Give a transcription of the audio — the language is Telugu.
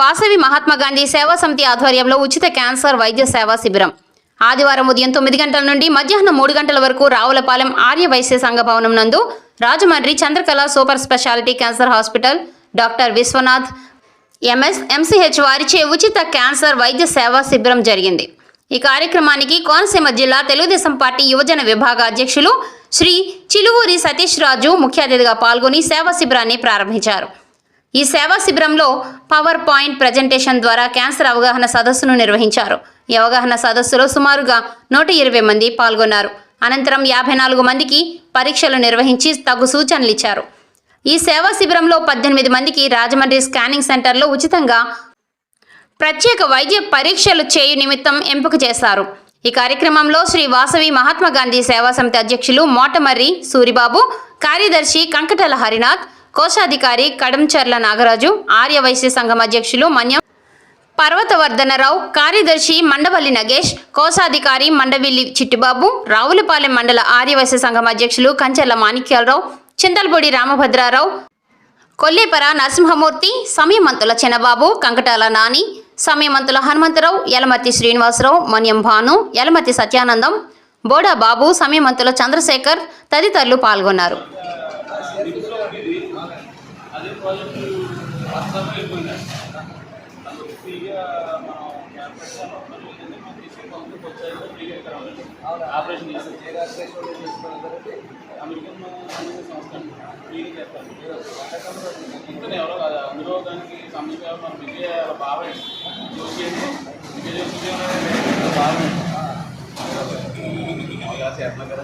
వాసవి మహాత్మా గాంధీ సేవా సమితి ఆధ్వర్యంలో ఉచిత క్యాన్సర్ వైద్య సేవా శిబిరం. ఆదివారం ఉదయం తొమ్మిది గంటల నుండి మధ్యాహ్నం మూడు గంటల వరకు రావులపాలెం ఆర్య వైశ్య సంఘ భవనం నందు Rajahmundry Chandrakala super speciality cancer hospital doctor Vishwanath MS MCh వారిచే ఉచిత క్యాన్సర్ వైద్య సేవా శిబిరం జరిగింది. ఈ కార్యక్రమానికి కోనసీమ జిల్లా తెలుగుదేశం పార్టీ యువజన విభాగ అధ్యక్షులు శ్రీ చిలువూరి సతీష్ రాజు ముఖ్య అతిథిగా పాల్గొని సేవా శిబిరాన్ని ప్రారంభించారు. ఈ సేవా శిబిరంలో పవర్ పాయింట్ ప్రజెంటేషన్ ద్వారా క్యాన్సర్ అవగాహన సదస్సును నిర్వహించారు. ఈ అవగాహన సదస్సులో సుమారుగా నూట ఇరవై మంది పాల్గొన్నారు. అనంతరం యాభై నాలుగు మందికి పరీక్షలు నిర్వహించి తగు సూచనలు ఇచ్చారు. ఈ సేవా శిబిరంలో పద్దెనిమిది మందికి రాజమండ్రి స్కానింగ్ సెంటర్లో ఉచితంగా ప్రత్యేక వైద్య పరీక్షలు చేయు నిమిత్తం ఎంపిక చేశారు. ఈ కార్యక్రమంలో శ్రీ వాసవి మహాత్మా గాంధీ సేవా సమితి అధ్యక్షులు మోటమర్రి సూరిబాబు కార్యదర్శి కంకటల హరినాథ్ కోశాధికారి కడంచర్ల నాగరాజు ఆర్యవైశ్య సంఘం అధ్యక్షులు మన్యం పర్వతవర్ధనరావు కార్యదర్శి మండవల్లి నగేష్ కోశాధికారి మండవిల్లి చిట్టిబాబు రావులపాలెం మండల ఆర్యవైశ్య సంఘం అధ్యక్షులు కంచెల మాణిక్యాలరావు చింతలపూడి రామభద్రారావు కొల్లేపర నరసింహమూర్తి సమయమంతుల చిన్నబాబు కంకటాల నాని సమయమంతుల హనుమంతరావు యలమతి శ్రీనివాసరావు మన్యం భాను యలమతి సత్యానందం బోడా బాబు సమయమంతుల చంద్రశేఖర్ తదితరులు పాల్గొన్నారు. అదే ప్రాజెక్ట్ వాట్సాప్ వెళ్ళిపోయింది అందుకు ఫ్రీగా మనం క్యాంపస్ మనం తీసుకుంటాం వచ్చాయి ఫ్రీగా ఇక్కడ ఉండండి. ఆపరేషన్ చేస్తాం అమెరికన్ సంబంధించిన సంస్థ అండి. ఫ్రీగా చేస్తాను ఇంకా ఎవరో కాదు అందులో దానికి సంబంధించిన మన విజయ వాళ్ళ బాబాయ్ జోషి అని విజయ జోషి అనే బాబాయ్ ఇలా చేస్తున్నాం కదా